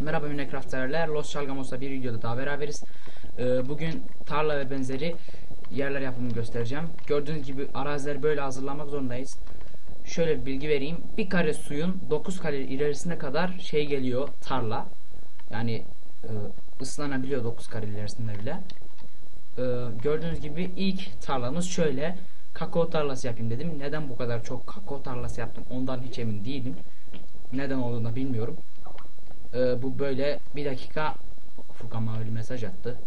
Merhaba Minecraft'lerler. Los Çalgamos'la bir videoda daha beraberiz. Ee, bugün tarla ve benzeri yerler yapımını göstereceğim. Gördüğünüz gibi arazileri böyle hazırlamak zorundayız. Şöyle bir bilgi vereyim. Bir kare suyun 9 kare ilerisine kadar şey geliyor tarla. Yani e, ıslanabiliyor 9 kare ilerisinde bile. Ee, gördüğünüz gibi ilk tarlamız şöyle. Kakao tarlası yapayım dedim. Neden bu kadar çok kakao tarlası yaptım ondan hiç emin değilim. Neden olduğunu bilmiyorum. Ee, bu böyle bir dakika Furkan Mavili mesaj attı.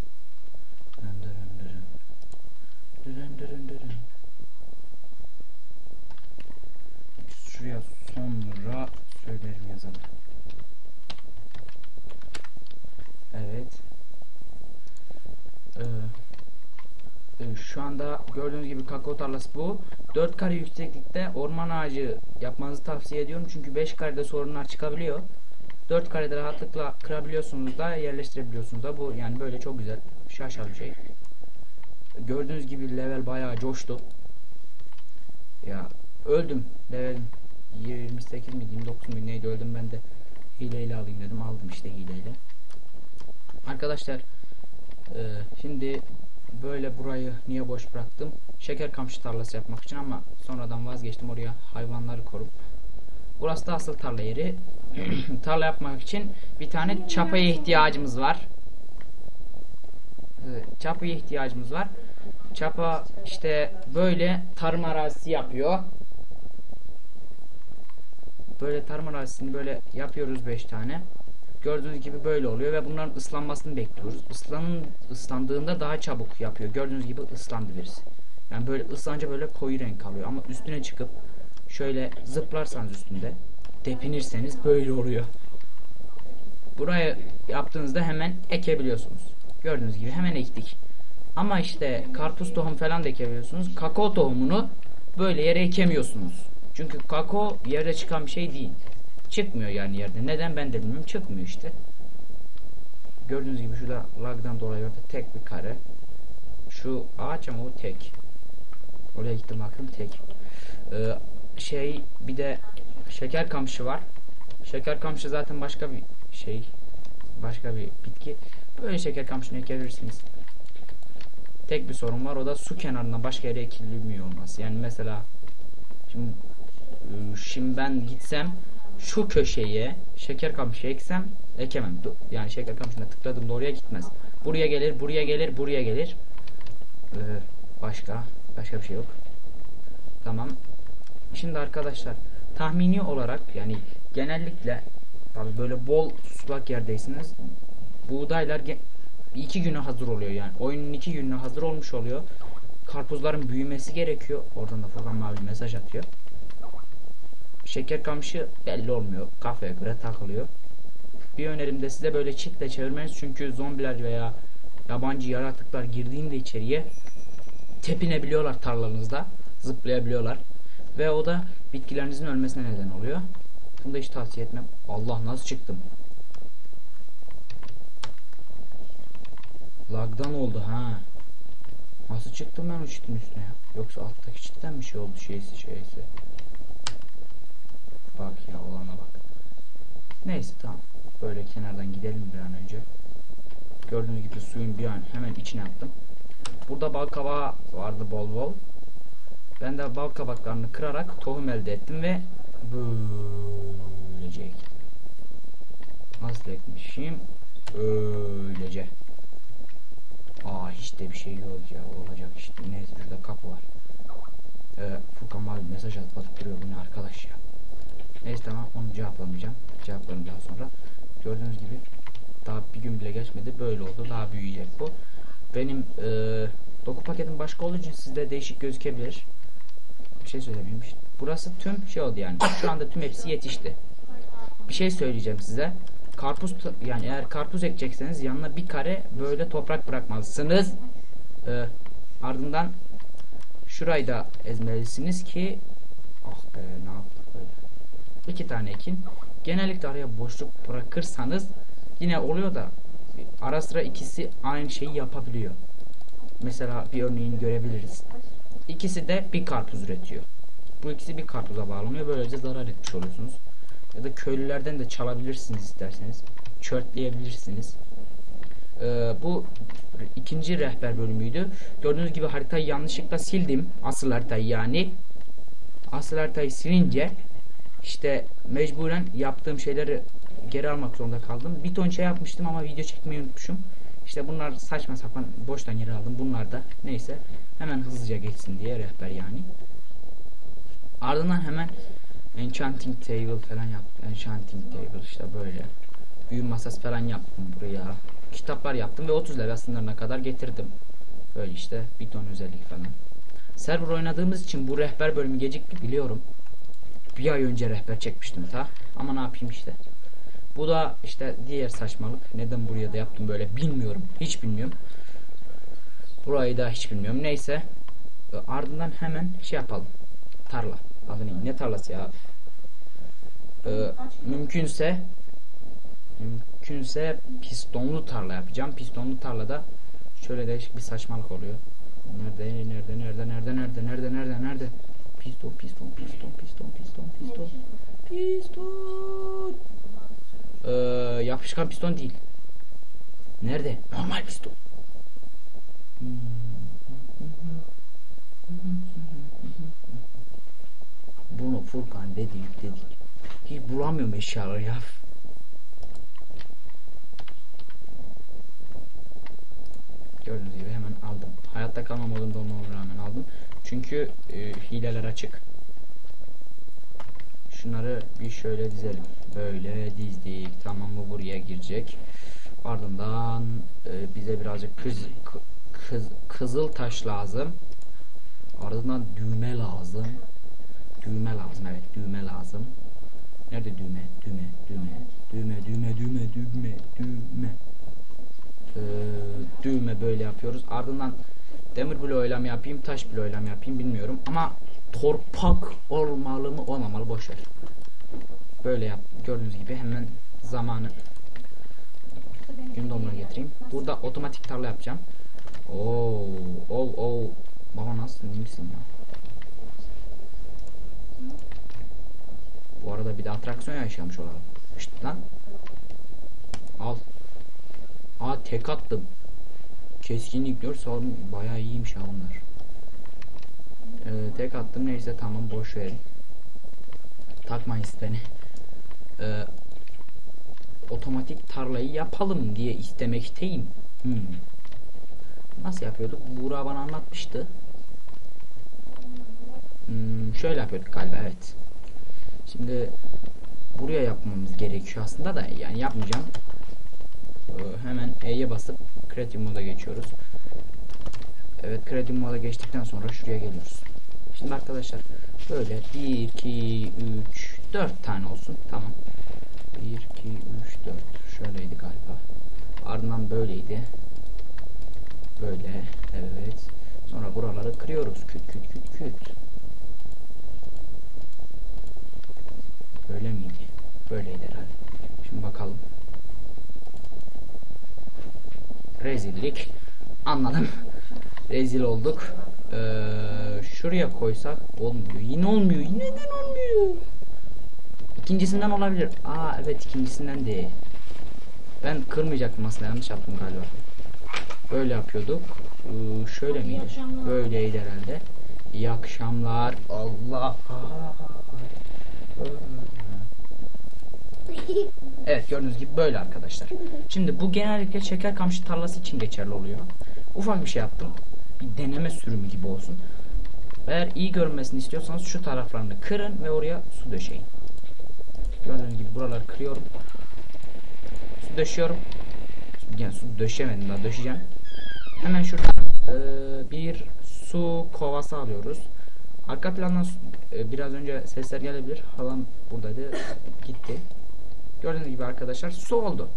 Şuraya sonra söylerim yazalım. Evet. Ee, e, şu anda gördüğünüz gibi kakao tarlası bu. 4 kare yükseklikte orman ağacı yapmanızı tavsiye ediyorum. Çünkü 5 karede sorunlar çıkabiliyor. 4 karede rahatlıkla kırabiliyorsunuz da yerleştirebiliyorsunuz da bu yani böyle çok güzel şaşalı bir şey. Gördüğünüz gibi level bayağı coştu. Ya öldüm level 28 mi 29 mu neydi öldüm ben de hileyle alayım dedim aldım işte hileyle. Arkadaşlar e, şimdi böyle burayı niye boş bıraktım? Şeker kamçı tarlası yapmak için ama sonradan vazgeçtim oraya hayvanları korup. Burası da asıl tarla yeri. tarla yapmak için bir tane çapaya ihtiyacımız var. Ee, çapaya ihtiyacımız var. Çapa işte böyle tarım arazisi yapıyor. Böyle tarım arazisini böyle yapıyoruz 5 tane. Gördüğünüz gibi böyle oluyor ve bunların ıslanmasını bekliyoruz. Islanın ıslandığında daha çabuk yapıyor. Gördüğünüz gibi ıslandı birisi. Yani böyle ıslanca böyle koyu renk alıyor ama üstüne çıkıp şöyle zıplarsanız üstünde tepinirseniz böyle oluyor. Buraya yaptığınızda hemen ekebiliyorsunuz. Gördüğünüz gibi hemen ektik. Ama işte karpuz tohum falan da ekebiliyorsunuz. Kakao tohumunu böyle yere ekemiyorsunuz. Çünkü kakao yerde çıkan bir şey değil. Çıkmıyor yani yerde. Neden ben de bilmiyorum. Çıkmıyor işte. Gördüğünüz gibi şurada lagdan dolayı orada tek bir kare. Şu ağaç ama o tek. Oraya gittim bakın tek. Ee, şey bir de şeker kamışı var. Şeker kamışı zaten başka bir şey. Başka bir bitki. Böyle şeker kamışını ekebilirsiniz. Tek bir sorun var o da su kenarına başka yere ekilmiyor olması. Yani mesela şimdi, şimdi ben gitsem şu köşeye şeker kamışı eksem ekemem. Yani şeker kamışına tıkladığımda oraya gitmez. Buraya gelir, buraya gelir, buraya gelir. Ee, başka başka bir şey yok. Tamam. Şimdi arkadaşlar tahmini olarak yani genellikle tabi böyle bol sulak yerdeysiniz. Buğdaylar iki güne hazır oluyor yani. Oyunun iki gününe hazır olmuş oluyor. Karpuzların büyümesi gerekiyor. Oradan da Furkan Mavi mesaj atıyor. Şeker kamışı belli olmuyor. Kafaya göre takılıyor. Bir önerim de size böyle çitle çevirmeniz. Çünkü zombiler veya yabancı yaratıklar girdiğinde içeriye tepinebiliyorlar tarlanızda. Zıplayabiliyorlar. Ve o da bitkilerinizin ölmesine neden oluyor. Bunu da hiç tavsiye etmem. Allah nasıl çıktım. Lagdan oldu ha. Nasıl çıktım ben o çitin üstüne? Yoksa alttaki çitten bir şey oldu şeysi şeysi. Bak ya olana bak. Neyse tamam. Böyle kenardan gidelim bir an önce. Gördüğünüz gibi suyun bir an hemen içine attım. Burada bal kabağı vardı bol bol. Ben de bal kabaklarını kırarak tohum elde ettim ve böylece ektim. Nasıl ekmişim? Öylece. Aa hiç de bir şey yok ya olacak işte. Neyse şurada kapı var. Ee, Furkan Mavi mesaj atıp duruyor bu ne arkadaş ya. Neyse tamam onu cevaplamayacağım. Cevaplarım daha sonra. Gördüğünüz gibi daha bir gün bile geçmedi. Böyle oldu. Daha büyüyecek bu. Benim e, doku paketim başka için sizde değişik gözükebilir. Bir şey söylemeyeyim. Burası tüm şey oldu yani. Şu anda tüm hepsi yetişti. Bir şey söyleyeceğim size. Karpuz yani eğer karpuz ekecekseniz yanına bir kare böyle toprak bırakmalısınız. E, ardından şurayı da ezmelisiniz ki ah be ne yaptık böyle. İki tane ekin. Genellikle araya boşluk bırakırsanız yine oluyor da ara sıra ikisi aynı şeyi yapabiliyor. Mesela bir örneğini görebiliriz. İkisi de bir karpuz üretiyor. Bu ikisi bir karpuza bağlanıyor. Böylece zarar etmiş oluyorsunuz. Ya da köylülerden de çalabilirsiniz isterseniz. çörtleyebilirsiniz. Ee, bu ikinci rehber bölümüydü. Gördüğünüz gibi haritayı yanlışlıkla sildim. Asıl haritayı yani. Asıl haritayı silince işte mecburen yaptığım şeyleri geri almak zorunda kaldım. Bir ton şey yapmıştım ama video çekmeyi unutmuşum. İşte bunlar saçma sapan boştan yere aldım. Bunlar da neyse hemen hızlıca geçsin diye rehber yani. Ardından hemen enchanting table falan yaptım. Enchanting table işte böyle. Büyü masası falan yaptım buraya. Kitaplar yaptım ve 30 level sınırına kadar getirdim. Böyle işte bir ton özellik falan. Server oynadığımız için bu rehber bölümü gecikti biliyorum. Bir ay önce rehber çekmiştim ta. Ama ne yapayım işte. Bu da işte diğer saçmalık. Neden buraya da yaptım böyle bilmiyorum. Hiç bilmiyorum. Burayı da hiç bilmiyorum. Neyse. Ardından hemen şey yapalım. Tarla. Adı ne? Ne tarlası ya? Ee, mümkünse mümkünse pistonlu tarla yapacağım. Pistonlu tarlada şöyle değişik bir saçmalık oluyor. Nerede nerede nerede nerede nerede nerede nerede nerede? Piston piston piston piston piston piston piston. Ee, yapışkan piston değil. Nerede? Normal piston. Bunu Furkan dedik dedik. Hiç bulamıyorum eşyaları ya. Gördüğünüz gibi hemen aldım. Hayatta kalma modunda olmama rağmen aldım. Çünkü e, hileler açık. Şunları bir şöyle dizelim. Böyle dizdik. Tamam bu buraya girecek. Ardından e, bize birazcık kız, kız, kızıl taş lazım. Ardından düğme lazım. Düğme lazım evet düğme lazım. Nerede düğme? Düğme, düğme, düğme, düğme, düğme, düğme, düğme. Ee, düğme böyle yapıyoruz. Ardından demir bloğuyla mı yapayım, taş bloğuyla mı yapayım bilmiyorum. Ama torpak olmalı mı olmamalı boşver. Böyle yap. Gördüğünüz gibi hemen zamanı gün doğumuna getireyim. Burada otomatik tarla yapacağım. Oo, oo, oo. Baba nasılsın, iyi misin ya? Bu arada bir de atraksiyon yaşamış olalım. İşte lan. Al. Aa tek attım. Keskinlik 4 sorun bayağı iyiymiş ha bunlar. Ee, tek attım neyse tamam boş verin. Takmayın beni. Ee, otomatik tarlayı yapalım diye istemekteyim. Hmm. Nasıl yapıyorduk? Buğra bana anlatmıştı. Hmm, şöyle yapıyorduk galiba evet. Şimdi buraya yapmamız gerekiyor aslında da yani yapmayacağım. Ee, hemen E'ye basıp Creative moda geçiyoruz. Evet Creative moda geçtikten sonra şuraya geliyoruz. Şimdi arkadaşlar böyle 1 2 3 4 tane olsun. Tamam. 1 2 3 4 şöyleydi galiba. Ardından böyleydi. Böyle evet. Sonra buraları kırıyoruz. Küt küt küt küt. Böyle miydi? Böyleydi herhalde. Şimdi bakalım. Rezillik. Anladım. Rezil olduk. Ee, şuraya koysak olmuyor. Yine olmuyor. Neden olmuyor? İkincisinden olabilir. Aa evet ikincisinden de. Ben kırmayacaktım aslında yanlış yaptım galiba. Böyle yapıyorduk. Ee, şöyle miydi? Böyleydi herhalde. İyi akşamlar. Allah. Evet gördüğünüz gibi böyle arkadaşlar. Şimdi bu genellikle şeker kamışı tarlası için geçerli oluyor. Ufak bir şey yaptım. Bir deneme sürümü gibi olsun. Eğer iyi görünmesini istiyorsanız şu taraflarını kırın ve oraya su döşeyin. Gördüğünüz gibi buraları kırıyorum. Su döşüyorum. Yani su döşemedim daha döşeceğim. Hemen şuradan e, bir su kovası alıyoruz. Arka plandan e, biraz önce sesler gelebilir. Halam buradaydı. Gitti. Gördüğünüz gibi arkadaşlar su oldu.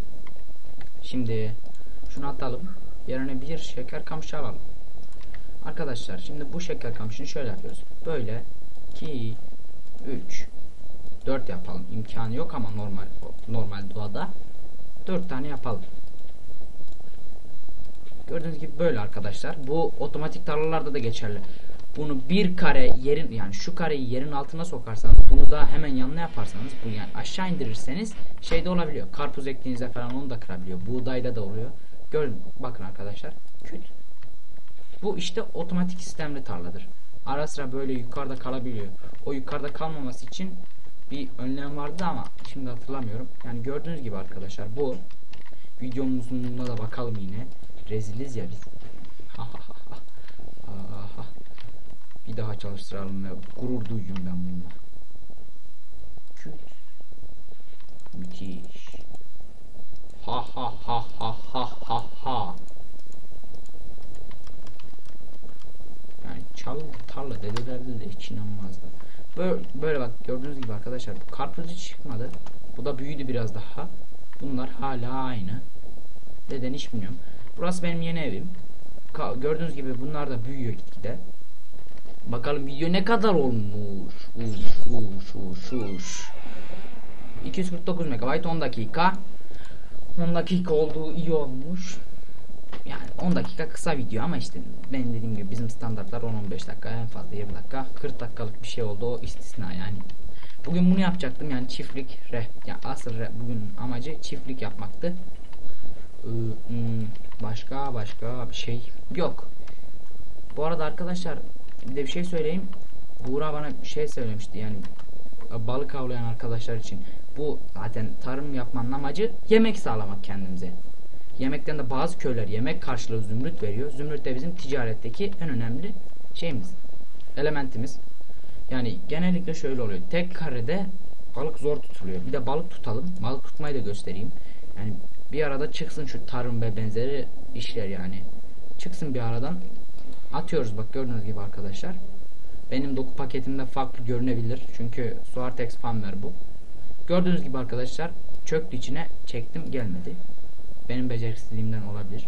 Şimdi şunu atalım. Yerine bir şeker kamışı alalım. Arkadaşlar şimdi bu şeker kamışını şöyle yapıyoruz. Böyle 2 3 4 yapalım. İmkanı yok ama normal normal doğada 4 tane yapalım. Gördüğünüz gibi böyle arkadaşlar. Bu otomatik tarlalarda da geçerli. Bunu bir kare yerin yani şu kareyi yerin altına sokarsanız bu bunu da hemen yanına yaparsanız bu yani aşağı indirirseniz şeyde olabiliyor. Karpuz ektiğinizde falan onu da kırabiliyor. Buğdayda da oluyor. Görün bakın arkadaşlar. Kül. Bu işte otomatik sistemli tarladır. Ara sıra böyle yukarıda kalabiliyor. O yukarıda kalmaması için bir önlem vardı ama şimdi hatırlamıyorum. Yani gördüğünüz gibi arkadaşlar bu videomuzun da bakalım yine. Reziliz ya biz. bir daha çalıştıralım ve gurur duyuyorum ben bununla. Küt. Müthiş. Ha ha ha ha ha ha ha. Çal tarla dedelerdi de hiç inanmazdı. Böyle, böyle bak gördüğünüz gibi arkadaşlar karpuz hiç çıkmadı. Bu da büyüdü biraz daha. Bunlar hala aynı. Neden hiç bilmiyorum. Burası benim yeni evim. Ka gördüğünüz gibi bunlar da büyüyor gitgide. Bakalım video ne kadar olmuş. Uş uş uş uş. 249 MB 10 dakika. 10 dakika olduğu iyi olmuş. Yani 10 dakika kısa video ama işte ben dediğim gibi bizim standartlar 10-15 dakika en fazla 20 dakika 40 dakikalık bir şey oldu o istisna yani. Bugün bunu yapacaktım yani çiftlik re yani asıl re, bugün amacı çiftlik yapmaktı. Hmm, başka başka bir şey yok. Bu arada arkadaşlar bir de bir şey söyleyeyim. Buğra bana bir şey söylemişti yani balık avlayan arkadaşlar için. Bu zaten tarım yapmanın amacı yemek sağlamak kendimize. Yemekten de bazı köyler yemek karşılığı zümrüt veriyor. Zümrüt de bizim ticaretteki en önemli şeyimiz. Elementimiz. Yani genellikle şöyle oluyor. Tek karede balık zor tutuluyor. Bir de balık tutalım. Balık tutmayı da göstereyim. Yani bir arada çıksın şu tarım ve benzeri işler yani. Çıksın bir aradan. Atıyoruz bak gördüğünüz gibi arkadaşlar. Benim doku paketimde farklı görünebilir. Çünkü Suartex Fanware bu. Gördüğünüz gibi arkadaşlar çöktü içine çektim gelmedi. Benim beceriksizliğimden olabilir.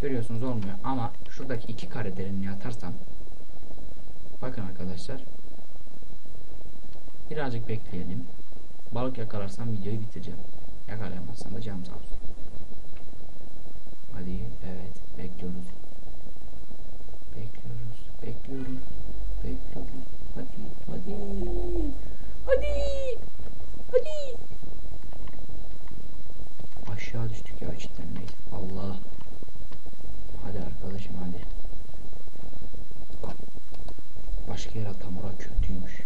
Görüyorsunuz olmuyor ama şuradaki iki kare derinliğe atarsam bakın arkadaşlar birazcık bekleyelim. Balık yakalarsam videoyu bitireceğim. Yakalayamazsam da cam sağ olsun. Hadi evet bekliyoruz. Bekliyoruz. Bekliyoruz. Bekliyoruz. Hadi hadi. Hadi. Hadi. Aşağı düştük ya cidden neyse. Allah. Hadi arkadaşım hadi. Bak. Başka yere tam ora kötüymüş.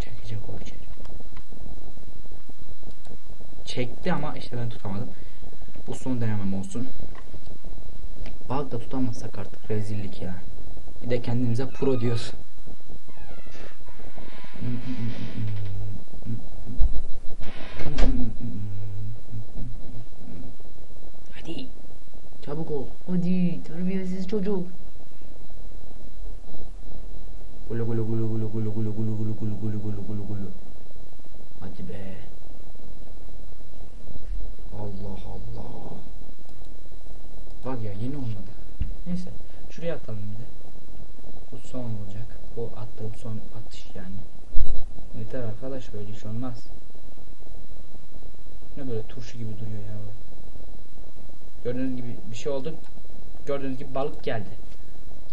Çekecek o içeri. Çekti ama işte ben tutamadım. Bu son denemem olsun. Balık da tutamazsak artık rezillik ya. Bir de kendimize pro diyoruz. Hadi. Çabuk ol. Hadi. Terbiyesiz çocuk. Gulu gulu gulu gulu gulu gulu gulu gulu gulu gulu gulu gulu gulu. Hadi be. Allah Allah. Bak ya yine olmadı. Neyse. Şuraya atalım bir de. Bu son olacak. O attığım son atış yani. Yeter arkadaş böyle iş olmaz. Ne böyle turşu gibi duruyor ya. Gördüğünüz gibi bir şey oldu. Gördüğünüz gibi balık geldi.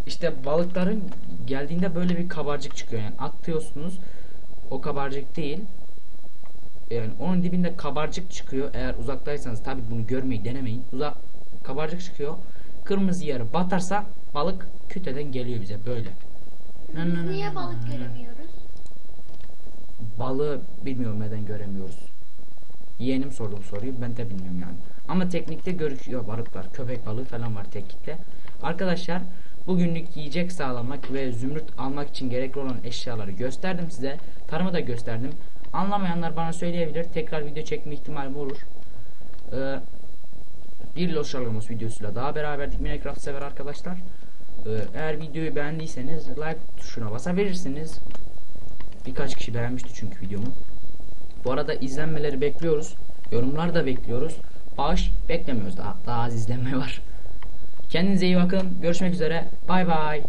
İşte balıkların geldiğinde böyle bir kabarcık çıkıyor. Yani atıyorsunuz o kabarcık değil. Yani onun dibinde kabarcık çıkıyor. Eğer uzaktaysanız tabi bunu görmeyi denemeyin. Uzak kabarcık çıkıyor. Kırmızı yere batarsa balık küteden geliyor bize böyle. Biz niye balık göremiyoruz? Balığı bilmiyorum neden göremiyoruz. Yeğenim sordu bu soruyu. Ben de bilmiyorum yani. Ama teknikte görüküyor balıklar. Köpek balığı falan var teknikte. Arkadaşlar bugünlük yiyecek sağlamak ve zümrüt almak için gerekli olan eşyaları gösterdim size. Tarımı da gösterdim. Anlamayanlar bana söyleyebilir. Tekrar video çekme ihtimalim olur. Ee, bir Los Alamos videosuyla daha beraberdik Minecraft sever arkadaşlar. Ee, eğer videoyu beğendiyseniz like tuşuna basabilirsiniz. Birkaç kişi beğenmişti çünkü videomu. Bu arada izlenmeleri bekliyoruz. Yorumlar da bekliyoruz. Bağış beklemiyoruz daha. Daha az izlenme var. Kendinize iyi bakın. Görüşmek üzere. Bay bay.